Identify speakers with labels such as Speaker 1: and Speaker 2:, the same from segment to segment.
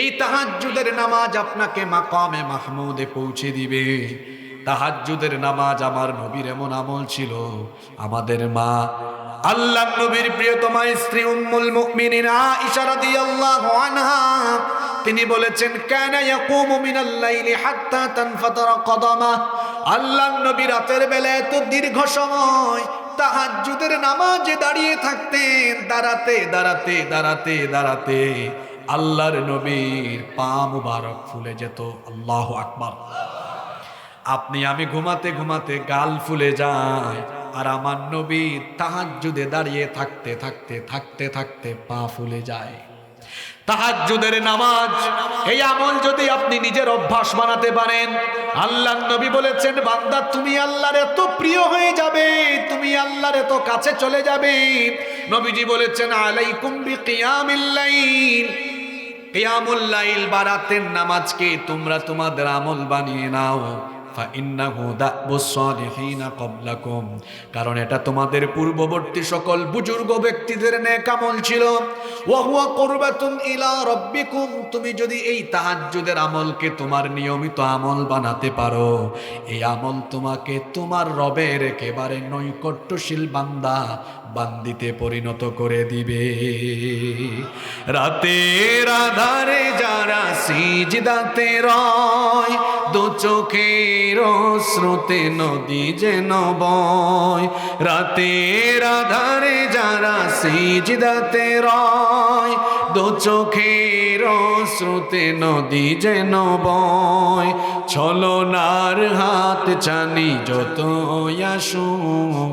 Speaker 1: এই তাহাজ্জুদের নামাজ আপনাকে মাকামে মাহমুদে পৌঁছে দিবে। তাহাজ্জুদের নামাজ আমার নবীর এমন আমল ছিল। আমাদের মা, আল্লাহ নবীর প্রিয়তমা স্ত্রী উম্মুল মুমিনিন আয়েশা রাদিয়াল্লাহু আনহা, তিনি বলেছেন, কেন ইয়াকুমু মিনাল লাইলি হাত্তা কদামা। আল্লাহ নবী রাতের বেলা এত দীর্ঘ সময় তাহাজ্জুদের নামাজে দাঁড়িয়ে থাকতেন। দাঁড়াতে দাঁড়াতে দাঁড়াতে দাঁড়াতে। আল্লাহর নবীর পা মুবারক ফুলে যেত। আল্লাহ আকবার। আপনি আমি ঘুমাতে ঘুমাতে গাল ফুলে যায় আর আমার নবী তাহাজ্জুদে দাঁড়িয়ে থাকতে থাকতে থাকতে থাকতে পা ফুলে যায়। তাহাজ্জুদের নামাজ, এই আমল যদি আপনি নিজের অভ্যাস বানাতে পারেন আল্লাহ নবী বলেছেন, বান্দা, তুমি আল্লাহর এত প্রিয় হয়ে যাবে, তুমি আল্লাহর এত কাছে চলে যাবে। নবীজি বলেছেন, আলাইকুম লাইল লাইল। বা রাতের নামাজকে তোমরা তোমাদের আমল বানিয়ে নাও। কারণ এটা তোমাদের পূর্ববর্তী সকল বুজুর্গ ব্যক্তিদের নেক আমল ছিল। তুমি যদি এই তাহাজ্জুদের আমলকে তোমার নিয়মিত আমল বানাতে পারো, এই আমল তোমাকে তোমার রবের একেবারে নৈকট্যশীল বান্দা বান্দিতে পরিণত করে দিবে। রাতের আধারে যারা সিজদাতে রয়, দু চোখের শ্রুতে নদী যেন বয়। রাতের আধারে যারা সিজদাতে রয়, দু চোখের শ্রুতে নদী যেন বয়। ছলনার হাত চানি যত আসুক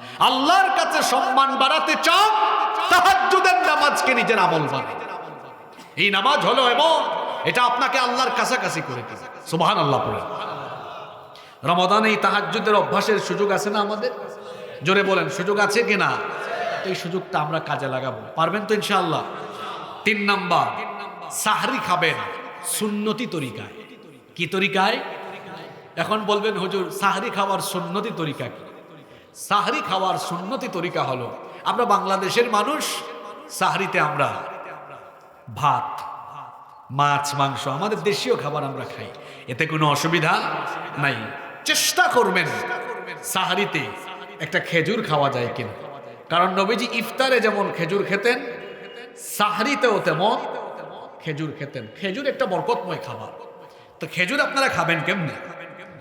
Speaker 1: আল্লাহর কাছে সম্মান বাড়াতে চাও, তাহাজ্জুদের নামাজকে নিজের আমল বানাই এই নামাজ হলো এবং এটা আপনাকে আল্লাহর কাছাকাছি করে দিবে। সুবহান আল্লাহ পড়ে। রমাদান এই তাহাজ্জুদের অভ্যাসের সুযোগ আছে না আমাদের? জোরে বলেন, সুযোগ আছে কি না? এই সুযোগটা আমরা কাজে লাগাবো। পারবেন তো ইনশাআল্লাহ? তিন নাম্বার, সাহরি খাবেন সুন্নতি তরিকায়। কি তরিকায়? এখন বলবেন, হুজুর, সাহরি খাওয়ার সুন্নতি তরিকা কি? সাহরি খাওয়ার সুন্নতি তরিকা হলো, আমরা বাংলাদেশের মানুষ, সাহরিতে আমরা ভাত, মাছ, মাংস, আমাদের দেশীয় খাবার আমরা খাই। এতে কোনো অসুবিধা নাই। চেষ্টা করবেন সাহারিতে একটা খেজুর খাওয়া যায় কিনা। কারণ নবীজি ইফতারে যেমন খেজুর খেতেন, সাহারিতেও তেমন খেজুর খেতেন। খেজুর একটা বরকতময় খাবার। তো খেজুর আপনারা খাবেন কেমনে?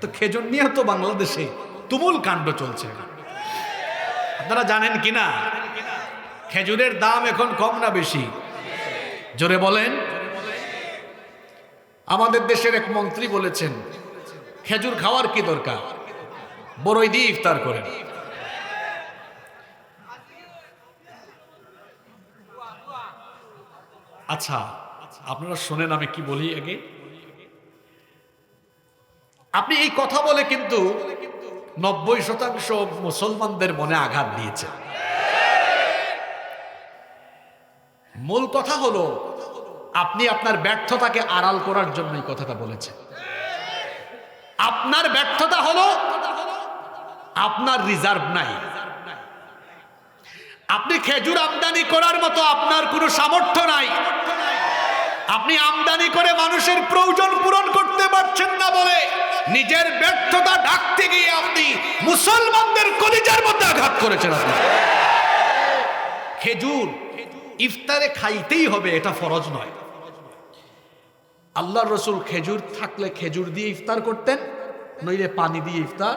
Speaker 1: তো খেজুর নিয়ে তো বাংলাদেশে তুমুল কাণ্ড চলছে। আপনারা জানেন কিনা? খেজুরের দাম এখন কম না বেশি? জোরে বলেন। আমাদের দেশের এক মন্ত্রী বলেছেন, খেজুর খাওয়ার কি দরকার? বড়ই দিয়ে ইফতার করেন। আচ্ছা আপনারা শোনেন আমি কি বলি আগে। আপনি এই কথা বলে কিন্তু নব্বই শতাংশ মুসলমানদের মনে আঘাত দিয়েছেন মূল কথা হলো, আপনি আপনার ব্যর্থতাকে আড়াল করার জন্য এই কথাটা বলেছেন। আপনার ব্যর্থতা হলো, আপনার রিজার্ভ নাই। আপনি খেজুর আমদানি করার মতো আপনার কোনো সামর্থ্য নাই। আপনি আমদানি করে মানুষের প্রয়োজন পূরণ করতে পারছেন না বলে নিজের ব্যর্থতা ডাকতে গিয়ে আপনি মুসলমানদের কলিজার মধ্যে আঘাত করেছেন আপনি। খেজুর ইফতারে খাইতেই হবে, এটা ফরজ নয়। আল্লাহ রসুল খেজুর থাকলে খেজুর দিয়ে ইফতার করতেন, নইলে পানি দিয়ে ইফতার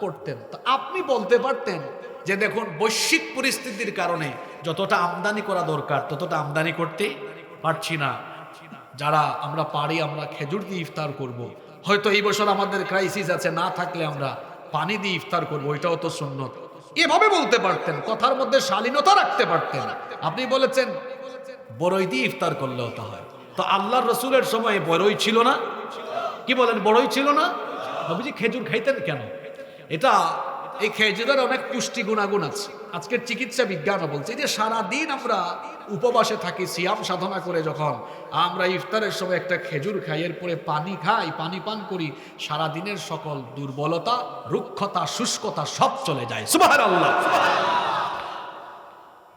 Speaker 1: করতেন। তো আপনি বলতে পারতেন যে দেখুন, বৈশ্বিক পরিস্থিতির কারণে যতটা আমদানি করা দরকার, ততটা আমদানি করতে পারছি না। যারা আমরা পারি, আমরা খেজুর দিয়ে ইফতার করব। হয়তো এই বছর আমাদের ক্রাইসিস আছে, না থাকলে আমরা পানি দিয়ে ইফতার করব এটাও তো সুন্নত। এভাবে বলতে পারতেন, কথার মধ্যে শালীনতা রাখতে পারতেন। আপনি বলেছেন বড়ই দিয়ে ইফতার করলে হতে হয়। তো আল্লাহর রসুলের সময় বড়ই ছিল না? কি বলেন বড়ই ছিল না? খেজুর খাইতেন কেন? এটা এই খেজুরের অনেক পুষ্টি গুণাগুণ আছে। আজকের চিকিৎসা বিজ্ঞান বলছে যে সারাদিন আমরা উপবাসে থাকি, সিয়াম সাধনা করে যখন আমরা ইফতারের সময় একটা খেজুর খাই, এরপরে পানি খাই, পানি পান করি সারা দিনের সকল দুর্বলতা, রুক্ষতা, শুষ্কতা সব চলে যায়। সুবহানাল্লাহ।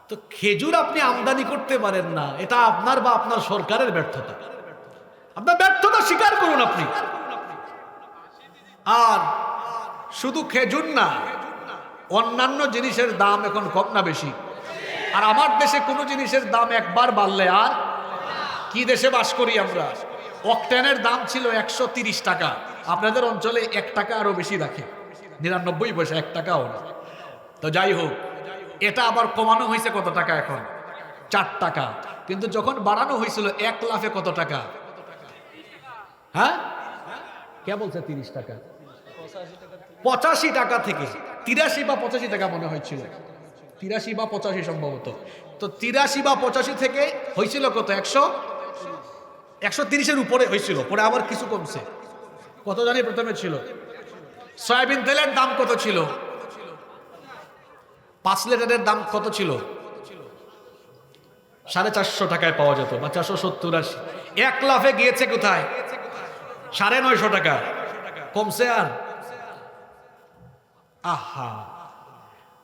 Speaker 1: তো খেজুর আপনি আমদানি করতে পারেন না, এটা আপনার বা আপনার সরকারের ব্যর্থতা। আপনার ব্যর্থতা স্বীকার করুন আপনি। আর শুধু খেজুর না, অন্যান্য জিনিসের দাম এখন কম না বেশি। আর আমার দেশে কোনো জিনিসের দাম একবার বাড়লে আর কি দেশে বাস করি আমরা? অকটেনের দাম ছিল একশো টাকা। আপনাদের অঞ্চলে এক টাকা আরও বেশি রাখে। নিরানব্বই পয়সা, এক টাকাও না। তো যাই হোক, এটা আবার কমানো হয়েছে কত টাকা এখন? চার টাকা। কিন্তু যখন বাড়ানো হয়েছিল এক লাফে কত টাকা? হ্যাঁ? কে বলছে তিরিশ টাকা? পঁচাশি টাকা থেকে, তিরাশি বা পঁচাশি টাকা মনে হয়েছিল। তিরাশি বা পঁচাশি সম্ভবত। তো তিরাশি বা পঁচাশি থেকে হয়েছিল কত? একশো? একশো তিরিশের উপরে হয়েছিল, পরে আবার কিছু কমছে। কত জানি প্রথমে ছিল? সয়াবিন তেলের দাম কত ছিল? পাঁচ লিটারের দাম কত ছিল? সাড়ে চারশো টাকায় পাওয়া যেত, বা চারশো সত্তর আশি। এক লাফে গিয়েছে কোথায়? সাড়ে নয়শো টাকা। কমছে আর? আহা।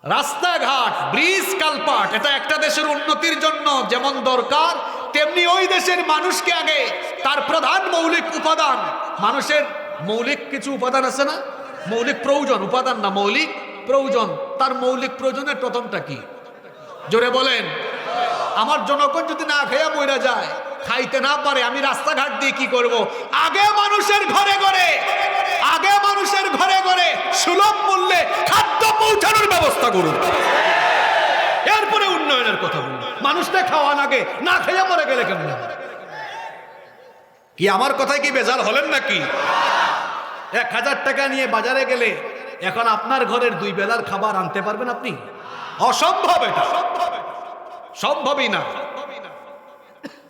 Speaker 1: রাস্তাঘাট, ব্রিজ, কালপাট, এটা একটা দেশের উন্নতির জন্য যেমন দরকার, তেমনি ওই দেশের মানুষকে আগে তার প্রধান মৌলিক উপাদান, মানুষের মৌলিক কিছু উপাদান আছে না? মৌলিক প্রয়োজন, উপাদান না, মৌলিক প্রয়োজন। তার মৌলিক প্রয়োজনের প্রথমটা কি? জোরে বলেন। আমার জনগণ যদি না খেয়ে মরে যায় খাইতে না পারে, আমি রাস্তাঘাট দিয়ে কি করব? আগে মানুষের ঘরে ঘরে, আগে মানুষের ঘরে ঘরে সুলভ মূল্যে খাদ্য পৌঁছানোর ব্যবস্থা করুন। এরপরে উন্নয়নের কথা বলুন। মানুষটা খাওয়ান আগে, না খেয়ে মরে গেলে কেমন? কি আমার কথায় কি বেজাল হলেন নাকি? এক হাজার টাকা নিয়ে বাজারে গেলে এখন আপনার ঘরের দুই বেলার খাবার আনতে পারবেন আপনি? অসম্ভব এটা। সম্ভবই না।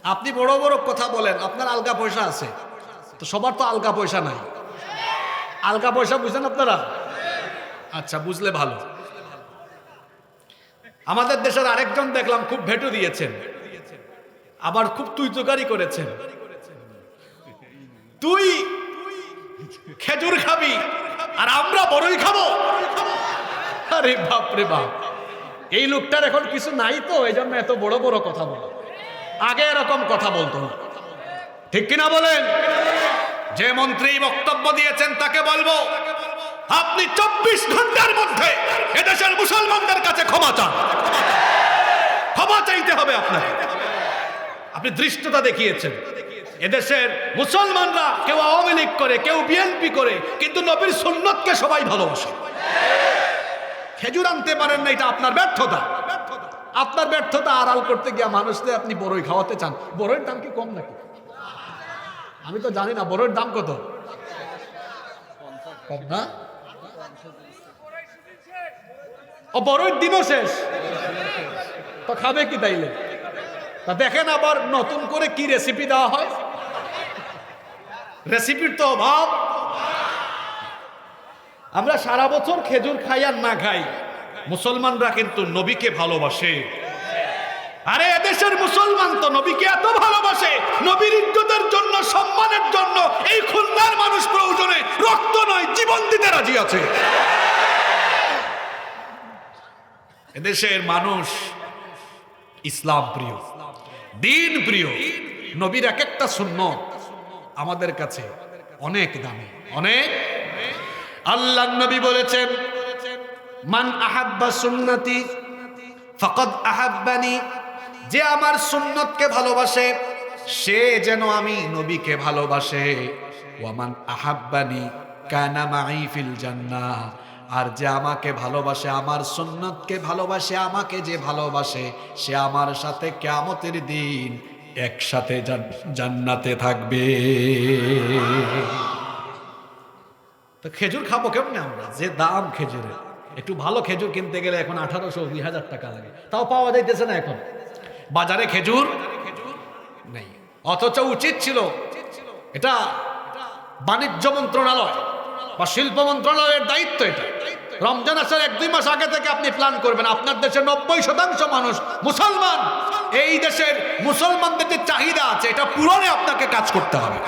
Speaker 1: আপনি বড় বড় কথা বলেন, আপনার আলগা পয়সা আছে। তো সবার তো আলগা পয়সা নাই। আলগা পয়সা বুঝেন আপনারা? আচ্ছা বুঝলে ভালো। আমাদের দেশের আরেকজন দেখলাম খুব ভেটু দিয়েছেন। আবার খুব তুই তোকারি করেছেন। তুই খেজুর খাবি আর আমরা বড়ই খাব। আরে বাপ রে বাপ। এই লোকটার এখন কিছু নাই তো, এই জন্য এত বড় বড় কথা বলে। আগে এরকম কথা বলতো না। ঠিক কিনা বলেন? যে মন্ত্রী বক্তব্য দিয়েছেন তাকে বলব, আপনি চব্বিশ ঘণ্টার মধ্যে এদেশের মুসলমানদের কাছে ক্ষমা চান। ক্ষমা চাইতে হবে আপনাকে। আপনি দৃষ্টতা দেখিয়েছেন। এদেশের মুসলমানরা কেউ আওয়ামী লীগ করে, কেউ বিএনপি করে, কিন্তু নবীর সুন্নতকে সবাই ভালোবাসে। খেজুর আনতে পারেন না, এটা আপনার ব্যর্থতা। আপনার ব্যর্থতা আড়াল করতে গিয়ে মানুষদের আপনি বড়ই খাওয়াতে চান। বড়ইয়ের দাম কি কম নাকি? আমি তো জানি না বড়ইয়ের দাম কত? কম না? ও বড়ইয়ের দিনও শেষ। তো খাবে কি তাইলে? তা দেখেন আবার নতুন করে কি রেসিপি দেওয়া হয়। রেসিপির তো অভাব। আমরা সারা বছর খেজুর খাই আর না খাই। মুসলমানরা কিন্তু নবীকে ভালোবাসে। আরে এদেশের মুসলমান তো নবীকে এত ভালোবাসে, নবীর ইজ্জতের জন্য, সম্মানের জন্য, এই খুলনার মানুষ প্রয়োজনে রক্ত নয়, জীবন দিতে রাজি আছে। এদেশের মানুষ ইসলাম প্রিয়, দিন প্রিয়, নবীর এক একটা শূন্য আমাদের কাছে অনেক দামি, অনেক। আল্লাহ নবী বলেছেন মান আহাব্বা সুন্নতি, ফকদ আহাব্বানি, যে আমার সুন্নতকে ভালোবাসে, সে যেন আমি নবীকে ভালোবাসে। ওয়ামান আহাব্বানি কানা মাই ফিল জান্নাহ আর যে আমাকে ভালোবাসে, আমার সুন্নতকে ভালোবাসে, আমাকে যে ভালোবাসে, সে আমার সাথে কেয়ামতের দিন একসাথে জান্নাতে থাকবে। তো খেজুর খাব কেমনে আমরা? যে দাম খেজুরের। একটু ভালো খেজুর কিনতে গেলে এখন আঠারোশো দুই হাজার টাকা লাগে। তাও পাওয়া যাইতেছে না এখন। বাজারে খেজুর নেই। অথচ উচিত ছিল এটা বাণিজ্য মন্ত্রণালয় বা শিল্প মন্ত্রণালয়ের দায়িত্ব এটা। রমজান আসার এক, দুই মাস আগে থেকে আপনি প্ল্যান করবেন। আপনার দেশের নব্বই শতাংশ মানুষ মুসলমান। এই দেশের মুসলমানদের যে চাহিদা আছে, এটা পূরণে আপনাকে কাজ করতে হবে।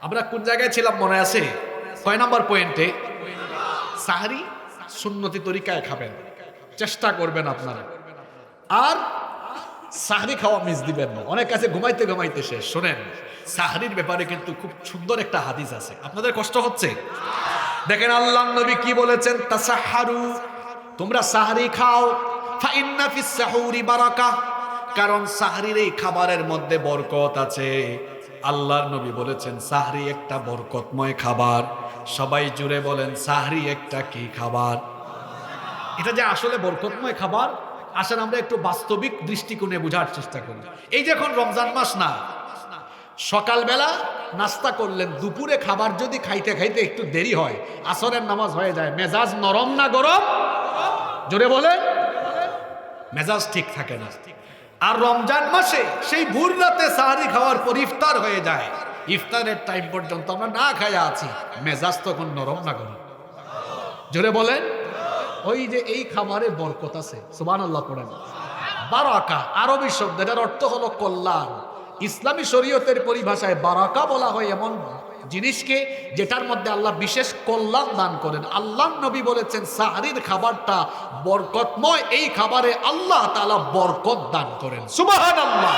Speaker 1: আমরা কোন জায়গায় ছিলাম মনে আছে? ছয় নম্বর পয়েন্টে সাহারি সুন্নতি তরিকায় খাবেন। চেষ্টা করবেন আপনারা। আর সাহারি খাওয়া মিস দিবেন না। অনেক কাছে ঘুমাইতে ঘুমাইতে শেষ। শোনেন, সাহারির ব্যাপারে কিন্তু খুব সুন্দর একটা হাদিস আছে। আপনাদের কষ্ট হচ্ছে? দেখেন আল্লাহ নবী কি বলেছেন? তাসাহারু, তোমরা সাহারি খাও, ফাইন্না ফিস সাহুরি বারাকা। কারণ সাহারির এই খাবারের মধ্যে বরকত আছে। আল্লাহর নবী বলেছেন, সাহরি একটা বরকতময় খাবার। সবাই জুড়ে বলেন, সাহরি একটা কি খাবার? এটা যে আসলে বরকতময় খাবার আসলে আমরা একটু বাস্তবিক দৃষ্টিকোণে বোঝার চেষ্টা করি। এই যে এখন রমজান মাস না, সকালবেলা নাস্তা করলেন, দুপুরে খাবার যদি খাইতে খাইতে একটু দেরি হয়, আসরের নামাজ হয়ে যায়, মেজাজ নরম না গরম? জোরে বলে মেজাজ ঠিক থাকে না। আর রমজান মাসে সেই ভোর রাতে সাহারি খাওয়ার পর ইফতার হয়ে যায়। ইফতারের টাইম পর্যন্ত আমরা না খাইয়া আছি। মেজাজ তখন নরম না গরম? জোরে বলেন। ওই যে এই খাবারে বরকত আছে সুবান আল্লাহ পড়েন। বারাকা, আরবি শব্দ, এটার অর্থ হলো কল্যাণ। ইসলামী শরীয়তের পরিভাষায় বারাকা বলা হয় এমন জিনিসকে যেটার মধ্যে আল্লাহ বিশেষ কল্যাণ দান করেন। আল্লাহ নবী বলেছেন, সাহারির খাবারটা বরকতময়, এই খাবারে আল্লাহ তাআলা বরকত দান করেন। আল্লাহ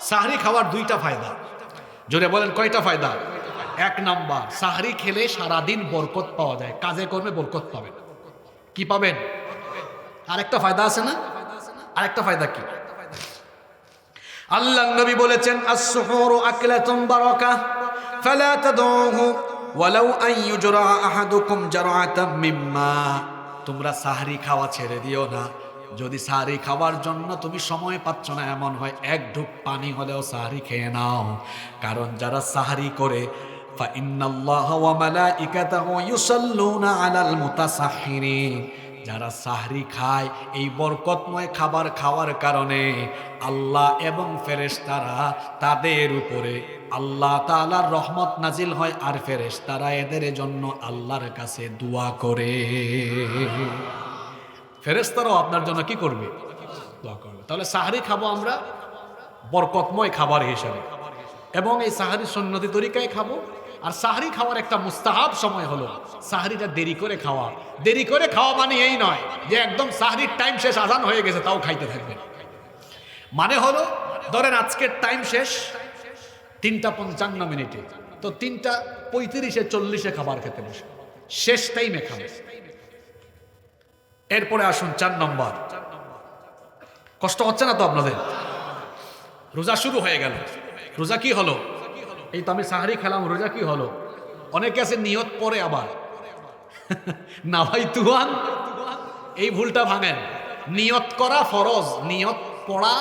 Speaker 1: সাহারি খাবার দুইটা ফায়দা। জোরে বলেন, কয়টা ফায়দা? এক নাম্বার, সাহারি খেলে সারাদিন বরকত পাওয়া যায়। কাজে কর্মে বরকত পাবেন। কি পাবেন? আরেকটা ফায়দা আছে না? আরেকটা ফায়দা কি? আল্লাহ নবী বলেছেন as-suhuru aklatun বারাকা ফালা তাদউহু ওয়ালাউ আন ইউজরা আহাদুকুম জারআতাম মিম্মা তোমরা সাহরি খাওয়া ছেড়ে দিও না যদি সাহারি খাওয়ার জন্য তুমি সময় পাচ্ছ না এমন হয় এক ঢুক পানি হলেও সাহারি খেয়ে নাও কারণ যারা সাহারি করে فإن الله وملائكته يصلون على المتصحرين যারা সাহরি খায় এই বরকতময় খাবার খাওয়ার কারণে আল্লাহ এবং ফেরেশতারা তাদের উপরে আল্লাহ তাআলার রহমত নাজিল হয় আর ফেরেশতারা এদের জন্য আল্লাহর কাছে দোয়া করে। ফেরেশতারাও আপনার জন্য কি করবে? দোয়া করবে। তাহলে সাহারি খাব আমরা বরকতময় খাবার হিসাবে। এবং এই সাহারি সন্ন্যতি তরিকায় খাব। আর সাহারি খাওয়ার একটা মুস্তাহাব সময় হলো সাহারিটা দেরি করে খাওয়া। দেরি করে খাওয়া মানে এই নয় যে একদম সাহারির টাইম শেষ, আজান হয়ে গেছে, তাও খাইতে থাকবেন মানে হলো, ধরেন আজকের টাইম শেষ তিনটা পঞ্চান্ন মিনিটে। তো তিনটা পঁয়ত্রিশে, চল্লিশে খাবার খেতে বসে। শেষ টাইমে খাবে। এরপরে আসুন চার নম্বর। কষ্ট হচ্ছে না তো আপনাদের? রোজা শুরু হয়ে গেল। রোজা কি হলো? এই তো আমি সাহারি খেলাম, রোজা কি হলো? অনেকে আছে নিয়ত পরে আবার। না ভাই তুহান এই ভুলটা ভাঙেন। নিয়ত করা ফরজ, নিয়ত পড়া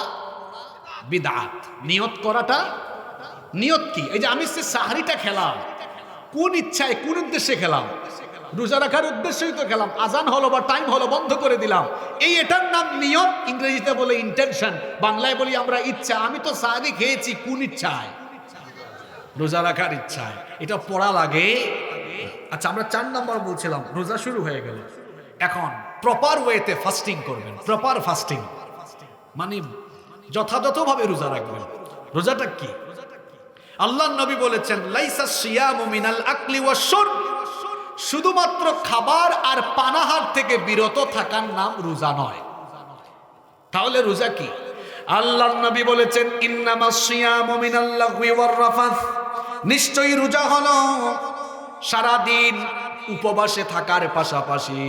Speaker 1: বিদাত। নিয়ত করাটা নিয়ত কি? এই যে আমি সে সাহারিটা খেলাম। কোন ইচ্ছায়, কোন উদ্দেশ্যে খেলাম? রোজা রাখার উদ্দেশ্যেই তো খেলাম। আজান হলো বা টাইম হলো, বন্ধ করে দিলাম। এই এটার নাম নিয়ত। ইংরেজিতে বলে ইন্টেনশন বাংলায় বলি আমরা ইচ্ছা। আমি তো সাহারি খেয়েছি, কোন ইচ্ছায়? রোজা রাখার ইচ্ছায়। এটা পড়া লাগে। আচ্ছা আমরা চার নম্বর বলছিলাম, রোজা শুরু হয়ে গেল। এখন প্রপার ওয়েতে ফাস্টিং করবেন। প্রপার ফাস্টিং মানে যথাযথভাবে রোজা রাখবেন। রোজাটা কি? আল্লাহ নবী বলেছেন, লাইসা সিয়ামু মিনাল আকলি শুরব শুধুমাত্র খাবার আর পানাহার থেকে বিরত থাকার নাম রোজা নয়। তাহলে রোজা কি? আল্লাহ নবী বলেছেন, ইন্নামা সিয়ামু মিনাল লাগওয়ি ওয়ার রাফাথ নিশ্চয়ই রোজা হলো সারাদিন উপবাসে থাকার পাশাপাশি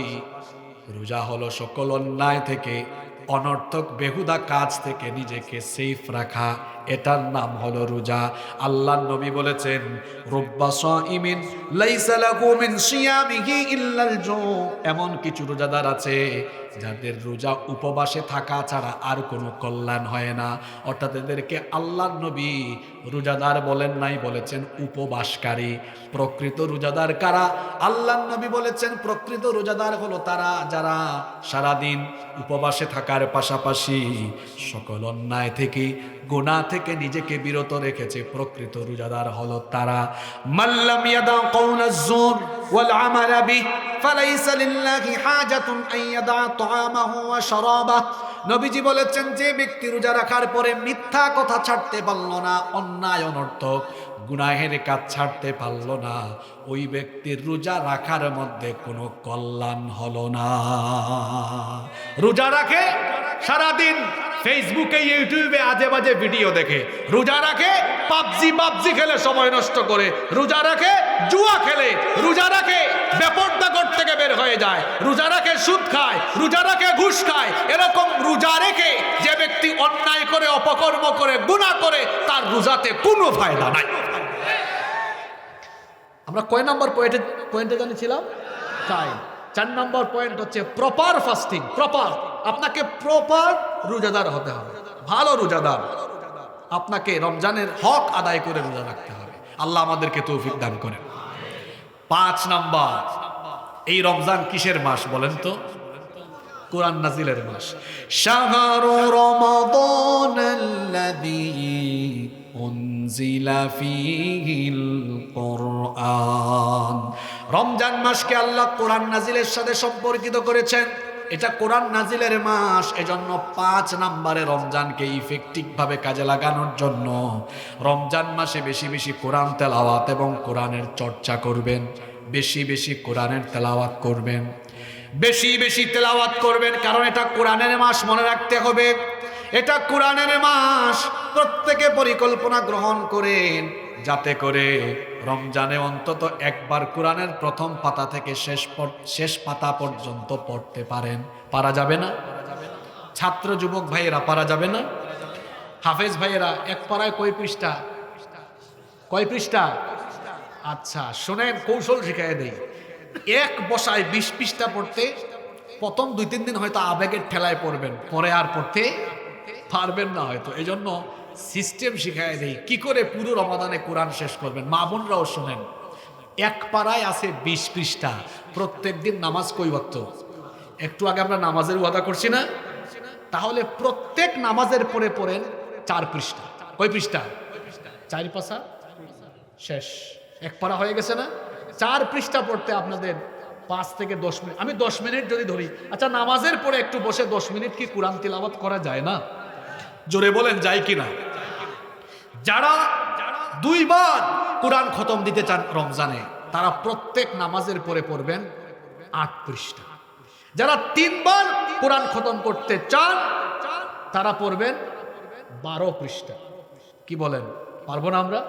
Speaker 1: রোজা হলো সকল অন্যায় থেকে অনর্থক বেহুদা কাজ থেকে নিজেকে সেফ রাখা, এটার নাম হলো রোজা। আল্লাহ নবী বলেছেন মিন এমন কিছু রোজাদার আছে যাদের রোজা উপবাসে থাকা ছাড়া আর কোনো কল্যাণ হয় না। অর্থাৎ এদেরকে আল্লাহ নবী রোজাদার বলেন নাই, বলেছেন উপবাসকারী। প্রকৃত রোজাদার কারা? আল্লাহ নবী বলেছেন প্রকৃত রোজাদার হলো তারা যারা সারাদিন উপবাসে থাকার পাশাপাশি সকল অন্যায় থেকে গুনাহ থেকে নিজেকে বিরত রেখেছে প্রকৃত রোজাদার হলো তারা। মাল্লাম ইয়াদা কওলাজ জুর ওয়াল আমালা বিহ ফালাইসা লিল্লাহি হাজাতুন আন ইয়াদা তাআমাহু ওয়া শারাবাহ। নবীজি বলেছেন, যে ব্যক্তি রোজা রাখার পরে মিথ্যা কথা ছাড়তে পারল না, অন্যায় অনর্থক, গুনাহের কাজ ছাড়তে পারল না, ওই ব্যক্তির রোজা রাখার মধ্যে কোনো কল্যাণ হলো না। রোজা রাখে সারাদিন ফেসবুকে ইউটিউবে আজে বাজে ভিডিও দেখে। রোজা রাখে, পাবজি পাবজি খেলে সময় নষ্ট করে। রোজা রাখে, জুয়া খেলে। রোজা রাখে বেপর্দাগর থেকে বের হয়ে যায়। রোজা রাখে, সুদ খায়। রোজা রাখে, ঘুষ খায়। এরকম রোজা রেখে যে ব্যক্তি অন্যায় করে, অপকর্ম করে, গুণা করে, তার রোজাতে কোনো ফায়দা নাই। আমরা কয় নম্বর পয়েন্টে পয়েন্টে জানিয়েছিলাম? চাই। চার নম্বর পয়েন্ট হচ্ছে প্রপার ফাস্টিং প্রপার আপনাকে প্রপার রোজাদার হতে হবে, ভালো রোজাদার। আপনাকে রমজানের হক আদায় করে রোজা রাখতে হবে। আল্লাহ আমাদেরকে তৌফিক দান করেন। পাঁচ নাম্বার, এই রমজান কিসের মাস বলেন তো? কোরআন নাজিলের মাস। শাহরু রমাদান আল্লাযী উনজিলা ফীহিল কোরআন। রমজান মাসকে আল্লাহ কোরআন নাজিলের সাথে সম্পর্কিত করেছেন। এটা কোরআন নাজিলের মাস, এজন্য পাঁচ নাম্বারে রমজানকে ইফেক্টিভভাবে কাজে লাগানোর জন্য রমজান মাসে বেশি বেশি কোরআন তেলাওয়াত এবং কোরআনের চর্চা করবেন, বেশি বেশি কোরআনের তেলাওয়াত করবেন। বেশি বেশি তেলাওয়াত করবেন, কারণ এটা কোরআনের মাস, মনে রাখতে হবে। এটা কোরআনের মাস, প্রত্যেকে পরিকল্পনা গ্রহণ করেন। যাতে করে রমজানে অন্তত একবার কোরআনের প্রথম পাতা থেকে শেষ শেষ পাতা পর্যন্ত পড়তে পারেন। পারা যাবে না? ছাত্র যুবক ভাইয়েরা, পারা যাবে না? হাফেজ ভাইয়েরা, এক পাড়ায় কয় পৃষ্ঠা? কয় পৃষ্ঠা? আচ্ছা শোনেন, কৌশল শিখাই দেই। এক বসায় বিশ পৃষ্ঠা পড়তে, প্রথম দুই তিন দিন হয়তো আবেগের ঠেলায় পড়বেন, পরে আর পড়তে পারবেন না হয়তো। এই জন্য সিস্টেম শিখাই দেই। কি করে পুরো রমাদানে কোরআন শেষ করবেন? মা বোনরাও শোনেন। এক পাড়ায় আছে বিশ পৃষ্ঠা। প্রত্যেক দিন নামাজ কই ওয়াক্ত একটু আগে আমরা নামাজের ওয়াদা করছি না? তাহলে প্রত্যেক নামাজের পরে পড়েন চার পৃষ্ঠা। কয় পৃষ্ঠা? চার পাশা? শেষ। এক পারা হয়ে গেছে না? চার পৃষ্ঠা পড়তে আপনাদের পাঁচ থেকে দশ মিনিট। আমি দশ মিনিট যদি ধরি আচ্ছা নামাজের পরে একটু বসে দশ মিনিট কি কোরআন তিলাবাত করা যায় না? জোরে বলেন, যায় কি না যারা দুইবার কোরআন খতম দিতে চান রমজানে, তারা প্রত্যেক নামাজের পরে পড়বেন আট পৃষ্ঠা। যারা তিনবার কোরআন খতম করতে চান, তারা পড়বেন বারো পৃষ্ঠা। কি বলেন, পারব না আমরা?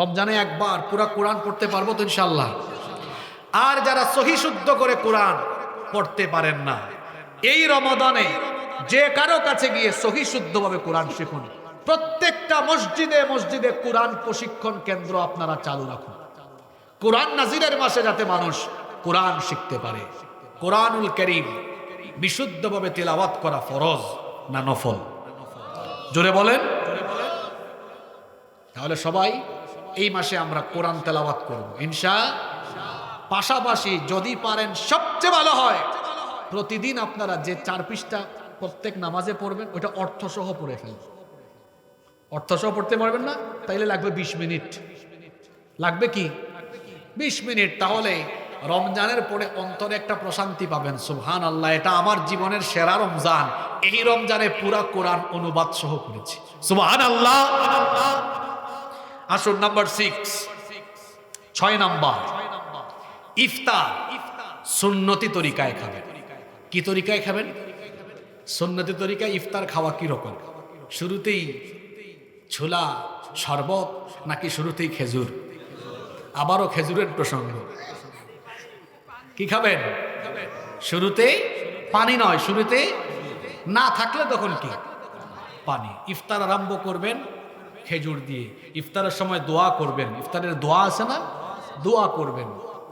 Speaker 1: রমজানে একবার পুরা কোরআন পড়তে পারব তো ইনশাল্লাহ আর যারা সহি শুদ্ধ করে কোরআন পড়তে পারেন না, এই রমাদানে যে কারও কাছে গিয়ে সহি শুদ্ধভাবে কোরআন শিখুন। প্রত্যেকটা মসজিদে মসজিদে কোরআন প্রশিক্ষণ কেন্দ্র আপনারা চালু রাখুন। কোরআন নাজিরের মাসে যাতে মানুষ কোরআন শিখতে পারে। কোরআনুল করিম বিশুদ্ধভাবে তেলাওয়াত করা ফরজ না নফল? জোরে বলেন। তাহলে সবাই, এই মাসে আমরা কোরআন তেলাওয়াত করব। ইনশা পাশাপাশি যদি পারেন, সবচেয়ে ভালো হয়। প্রতিদিন আপনারা যে চার পৃষ্ঠা প্রত্যেক নামাজে পড়বেন ওটা অর্থসহ পড়ে ফেলবেন। অর্থসহ পড়তে পারবেন না, তাইলে লাগবে বিশ মিনিট। লাগবে কি? বিশ মিনিট, তাহলে রমজানের পরে অন্তরে একটা প্রশান্তি পাবেন। সুবহান আল্লাহ এটা আমার জীবনের সেরা রমজান। এই রমজানে পুরা কোরআন অনুবাদ সহ করেছি সুবহান আল্লাহ আসুন, নাম্বার সিক্স। ছয় নাম্বার। ইফতার সুন্নতি তরিকায় খাবেন। কি তরিকায় খাবেন? সুন্নতি তরিকা ইফতার খাওয়া কি রকম? শুরুতেই ছোলা, শরবত, নাকি শুরুতেই খেজুর? আবারও খেজুরের প্রসঙ্গ। কি খাবেন? শুরুতে পানি নয়, শুরুতে না থাকলে তখন কি? পানি। ইফতার আরম্ভ করবেন খেজুর দিয়ে। ইফতারের সময় দোয়া করবেন। ইফতারের দোয়া আছে না? দোয়া করবেন।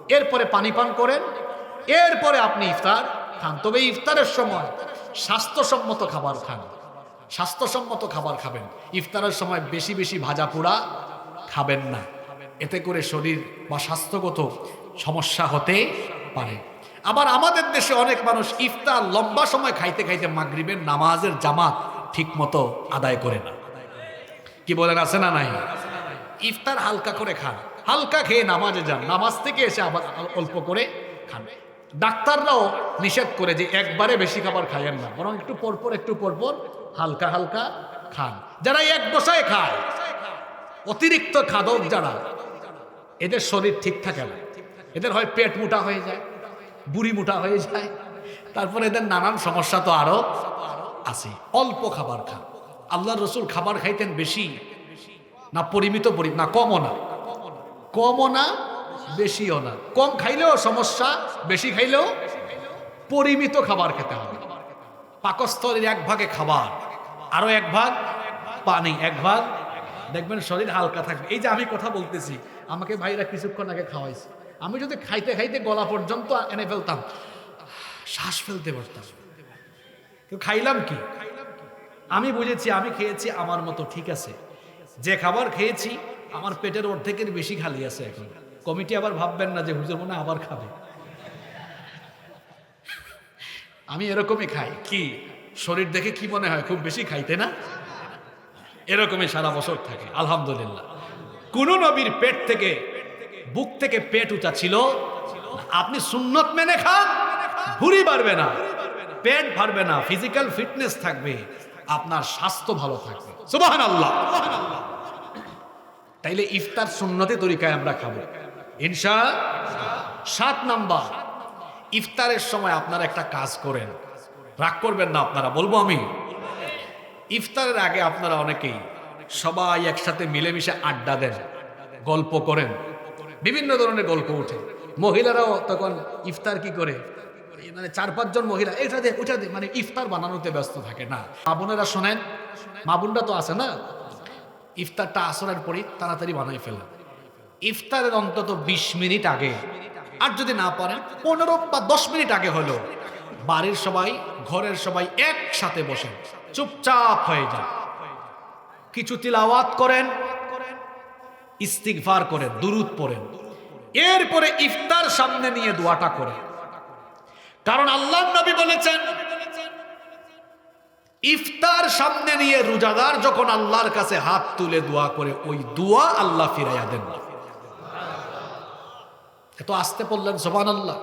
Speaker 1: এরপরে পানি পান করেন। এরপরে আপনি ইফতার খান। তবে ইফতারের সময় স্বাস্থ্যসম্মত খাবার খান। স্বাস্থ্যসম্মত খাবার খাবেন। ইফতারের সময় বেশি বেশি ভাজা পোড়া খাবেন না। এতে করে শরীর বা স্বাস্থ্যগত সমস্যা হতে পারে। আবার আমাদের দেশে অনেক মানুষ ইফতার লম্বা সময় খাইতে খাইতে মাগরিবের নামাজের জামাত ঠিক মতো আদায় করে না। কি বলেন, আছে না নাই? ইফতার হালকা করে খান। হালকা খেয়ে নামাজে যান। নামাজ থেকে এসে আবার অল্প করে খান। ডাক্তাররাও নিষেধ করে যে একবারে বেশি খাবার খাইয়েন না, বরং একটু পরপর একটু পরপর হালকা হালকা খান। যারা এক বসায় খায়, অতিরিক্ত খাদক যারা, এদের শরীর ঠিক থাকে না। এদের হয় পেট মোটা হয়ে যায়, বুড়ি মোটা হয়ে যায়, তারপরে এদের নানান সমস্যা তো আরও আছে। অল্প খাবার খান। আল্লাহ রসুল খাবার খাইতেন বেশি, না পরিমিত পরি, না কমও না। কমও না বেশিও না। কম খাইলেও সমস্যা, বেশি খাইলেও পরিমিত খাবার খেতে হবে। পাকস্থলের এক ভাগে খাবার, আরও এক ভাগ পানি, এক ভাগ দেখবেন শরীর হালকা থাকবে। এই যে আমি কথা বলতেছি, আমাকে ভাইরা কিছুক্ষণ আগে খাওয়াইছে। আমি যদি খাইতে খাইতে গলা পর্যন্ত এনে ফেলতাম, শ্বাস ফেলতে পারতাম। তো খাইলাম কি? আমি বুঝেছি, আমি খেয়েছি, আমার মতো ঠিক আছে। যে খাবার খেয়েছি, আমার পেটের অর্ধেকের বেশি খালি আছে এখন। কমিটি আবার ভাববেন না যে হুজুর মনে আবার খাবে। আমি এরকমই খাই। কি? শরীর দেখে কি মনে হয়? খুব বেশি খাইতে না? এরকমই সারা বছর থাকে, আলহামদুলিল্লাহ। কোন নবীর পেট থেকে, বুক থেকে পেট উঁচা ছিল? আপনি সুন্নত মেনে খান, ভুড়ি বাড়বে না পেট ভারবে না, ফিজিক্যাল ফিটনেস থাকবে, আপনার স্বাস্থ্য ভালো থাকবে। সুবাহান আল্লাহ তাইলে ইফতার সুন্নতি তরিকায় আমরা খাব। ইনশা সাত নাম্বার। ইফতারের সময় আপনারা একটা কাজ করেন। রাগ করবেন না আপনারা, বলব আমি। ইফতারের আগে আপনারা অনেকেই সবাই একসাথে মিলেমিশে আড্ডা দেন, গল্প করেন। বিভিন্ন ধরনের গল্প ওঠে। মহিলারাও তখন ইফতার কি করে? মানে চার, পাঁচজন মহিলা, এটা দে ওটা দে মানে ইফতার বানানোতে ব্যস্ত থাকে, না। মা বোনেরা শোনেন, মা বোনরা তো আছে না? ইফতারটা আসরের পরই তাড়াতাড়ি বানাই ফেলেন। ইফতারের অন্তত বিশ মিনিট আগে। আর যদি না পারেন, পনেরো বা দশ মিনিট আগে হলো। বাড়ির সবাই, ঘরের সবাই একসাথে বসেন। চুপচাপ হয়ে যান। কিছু তিলাওয়াত করেন, ইস্তিগফার করেন, দুরুদ পড়েন। এরপরে ইফতার সামনে নিয়ে দোয়াটা করেন। কারণ আল্লাহ নবী বলেছেন, ইফতার সামনে নিয়ে রোজাদার যখন আল্লাহর কাছে হাত তুলে দোয়া করে, ওই দোয়া আল্লাহ ফিরাইয়া দেন না। এত আসতে পড়লেন সোবান আল্লাহ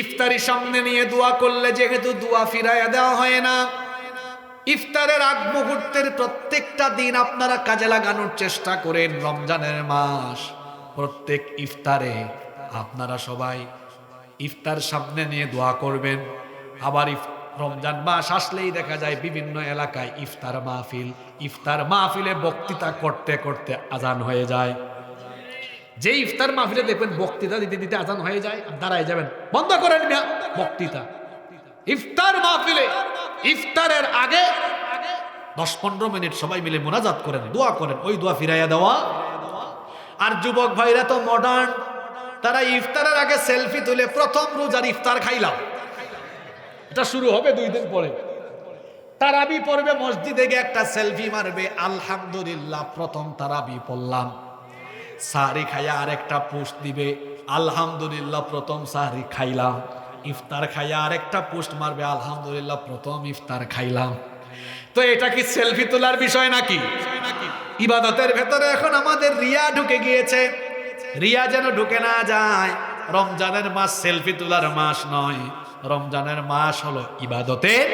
Speaker 1: ইফতারি সামনে নিয়ে দোয়া করলে যেহেতু দোয়া ফিরাইয়া দেওয়া হয় না, ইফতারের আগ মুহূর্তের প্রত্যেকটা দিন আপনারা কাজে লাগানোর চেষ্টা করেন রমজানের মাস। প্রত্যেক ইফতারে আপনারা সবাই ইফতার সামনে নিয়ে দোয়া করবেন। আবার রমজান মাস আসলেই দেখা যায় বিভিন্ন এলাকায় ইফতার মাহফিল, ইফতার মাহফিলে বক্তৃতা করতে করতে আজান হয়ে যায়। যে ইফতার মাহফিলে দেখবেন বক্তৃতা দিতে দিতে আজান হয়ে যায়, আর দাঁড়ায় যাবেন। বন্ধ করেন মিয়া, বক্তৃতা। ইফতার মাহফিলে, ইফতারের আগে দশ পনেরো মিনিট সবাই মিলে মোনাজাত করেন, দোয়া করেন, ওই দোয়া ফিরাইয়া দেওয়া। আর যুবক ভাইরা তো মডার্ন তারা ইফতারের আগে সেলফি তুলে প্রথম রোজার ইফতার খাইলাম। এটা শুরু হবে দুই দিন পরে। তারাবি পড়বে, মসজিদে গিয়ে একটা সেলফি মারবে, আলহামদুলিল্লাহ, প্রথম তারাবি পড়লাম। সাহারি খাইয়া আরেকটা পোস্ট দিবে। আলহামদুলিল্লাহ, প্রথম সাহারি খাইলাম। ইফতার খাইয়া আরেকটা পোস্ট মারবে। আলহামদুলিল্লাহ, প্রথম ইফতার খাইলাম। তো এটা কি সেলফি তোলার বিষয় নাকি? ইবাদতের ভেতরে এখন আমাদের রিয়া ঢুকে গিয়েছে। রিয়া যেন ঢুকে না যায়, রমজানের মাস সেলফি তোলার মাস নয়। রমজানের মাস হলো ইবাদতের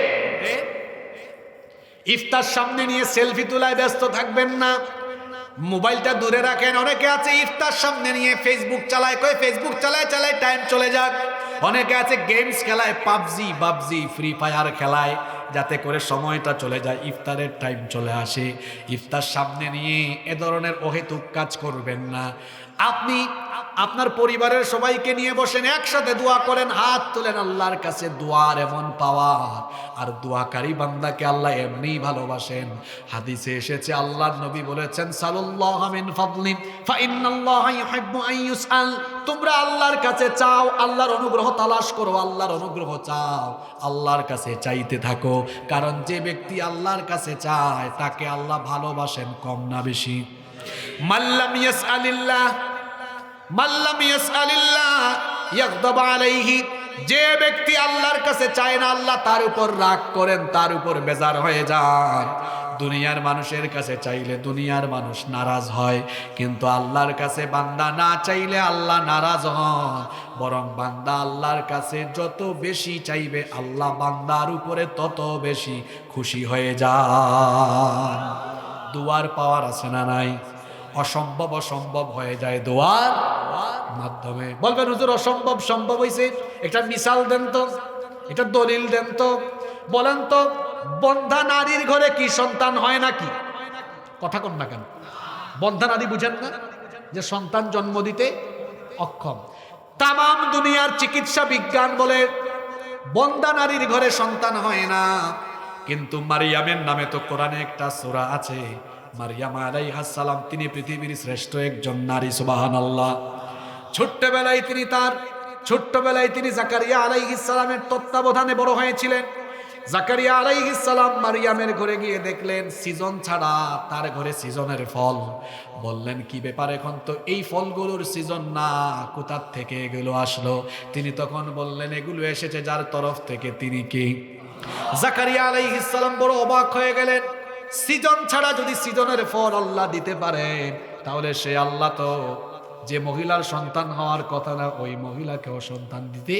Speaker 1: ইফতার সামনে নিয়ে সেলফি তোলায় ব্যস্ত থাকবেন না। মোবাইলটা দূরে রাখেন। অনেকে আছে ইফতার সামনে নিয়ে ফেসবুক চালায়, কয়ে ফেসবুক চালায় চালায় টাইম চলে যাক। অনেকে আছে গেমস খেলায় পাবজি বাবজি ফ্রি ফায়ার খেলায়, যাতে করে সময়টা চলে যায়, ইফতারের টাইম চলে আসে। ইফতার সামনে নিয়ে এ ধরনের অহেতুক কাজ করবেন না। আপনি আপনার পরিবারের সবাইকে নিয়ে বসেন, একসাথে দোয়া করেন, হাত তোলেন, আল্লাহর কাছে দোয়ার এমন পাওয়া। আর দোয়াকারী বান্দাকে আল্লাহ এমনিই ভালোবাসেন। হাদিসে এসেছে, আল্লাহর নবী বলেছেন সাল্লাল্লাহু মিন ফাদলিন ফা ইন্নাল্লাহা ইউহিব্বু আন ইউসআল। তোমরা আল্লাহর কাছে চাও, আল্লাহর অনুগ্রহ তালাশ করো, আল্লাহর অনুগ্রহ চাও। আল্লাহর কাছে চাইতে থাকো, কারণ যে ব্যক্তি আল্লাহর কাছে চায়, তাকে আল্লাহ ভালোবাসেন কম না বেশি। মাল্লাম ইয়াসআলিল্লাহ আলাইহি, যে ব্যক্তি আল্লাহর কাছে চায় না আল্লাহ তার উপর রাগ করেন, তার উপর বেজার হয়ে যান দুনিয়ার মানুষের কাছে চাইলে দুনিয়ার মানুষ নারাজ হয়, কিন্তু আল্লাহর কাছে বান্দা না চাইলে আল্লাহ নারাজ হন বরং বান্দা আল্লাহর কাছে যত বেশি চাইবে, আল্লাহ বান্দার উপরে তত বেশি খুশি হয়ে যান দুয়ার পাওয়ার আছে না নাই? অসম্ভব অসম্ভব হয়ে যায় দোয়ার মাধ্যমে। বলবেন, হুজুর, অসম্ভব সম্ভব হয়েছে একটা মিসাল দেন তো, এটা দলিল দেন তো। বলেন তো, বন্ধা নারীর ঘরে কি সন্তান হয় নাকি? কথা কন না কেন? বন্ধা নারী বুঝেন না যে সন্তান জন্ম দিতে অক্ষম। তামাম দুনিয়ার চিকিৎসা বিজ্ঞান বলে বন্দা নারীর ঘরে সন্তান হয় না। কিন্তু মারিয়ামের নামে তো কোরআনে একটা সূরা আছে মারিয়াম আলাইহাস সালাম, তিনি পৃথিবীর শ্রেষ্ঠ একজন নারী সুবাহান আল্লাহ ছোট্টবেলায় তিনি তার, ছোট্টবেলায় তিনি জাকারিয়া সালামের তত্ত্বাবধানে বড় হয়েছিলেন। জাকারিয়া সালাম মারিয়ামের ঘরে গিয়ে দেখলেন, সিজন ছাড়া তার ঘরে সিজনের ফল। বললেন, কি ব্যাপার এখন তো এই ফলগুলোর সিজন না কোথার থেকে এগুলো আসলো? তিনি তখন বললেন, এগুলো এসেছে যার তরফ থেকে, তিনি কি? জাকারিয়া আলাইহিস সালাম বড় অবাক হয়ে গেলেন। সিজন ছাড়া যদি সিজনের ফল আল্লাহ দিতে পারে, তাহলে সে আল্লাহ তো যে মহিলার সন্তান হওয়ার কথা না, ওই মহিলাকেও সন্তান দিতে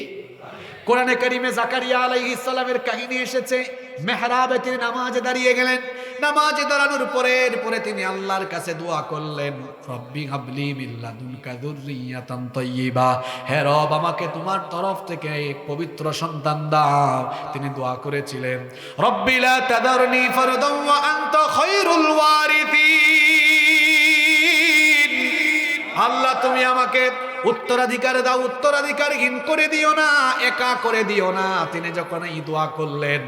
Speaker 1: কোরআনে কারিমে জাকারিয়া আলাইহিস সালামের কাহিনী এসেছে, মেহরাবে তিনি নামাজে দাঁড়িয়ে গেলেন। নামাজে দাঁড়ানোর পরে পরে তিনি আল্লাহর কাছে দোয়া করলেন, রব্বি হাবলি মিল্লাদুনকা যুররিয়াতান তাইয়্যিবা হে রব, আমাকে তোমার তরফ থেকে পবিত্র সন্তান দাও। তিনি দোয়া করেছিলেন, রব্বি লা তাদারনি ফারদান ওয়া আনতা খায়রুল ওয়ারিথিন আল্লাহ, তুমি আমাকে উত্তরাধিকার দাও, উত্তরাধিকার উত্তরাধিকারহীন করে দিও না, একা করে দিও না। তিনি যখন এই দোয়া করলেন,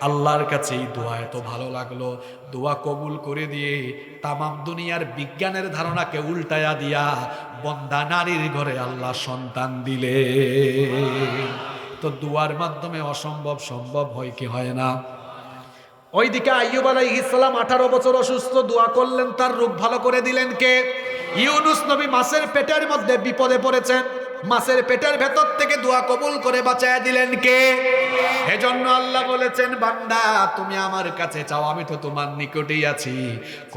Speaker 1: আল্লাহর কাছে এই দোয়া এত ভালো লাগল। দোয়া কবুল করে দিয়ে তামাম দুনিয়ার বিজ্ঞানের ধারণাকে উল্টায়া দিয়া বন্দা নারীর ঘরে আল্লাহ সন্তান দিলে তো দুয়ার মাধ্যমে অসম্ভব সম্ভব হয় কি হয় না? ওইদিকে আইয়ুব আলাইহিস ইসলাম আঠারো বছর অসুস্থ, দোয়া করলেন, তার রোগ ভালো করে দিলেন কে? ইউনুস নবী মাছের পেটের মধ্যে বিপদে পড়েছেন, মাছের পেটের ভেতর থেকে দোয়া কবুল করে বাঁচায় দিলেন কে? এজন্য আল্লাহ বলেছেন, বান্দা, তুমি আমার কাছে চাও, আমি তো তোমার নিকটেই আছি।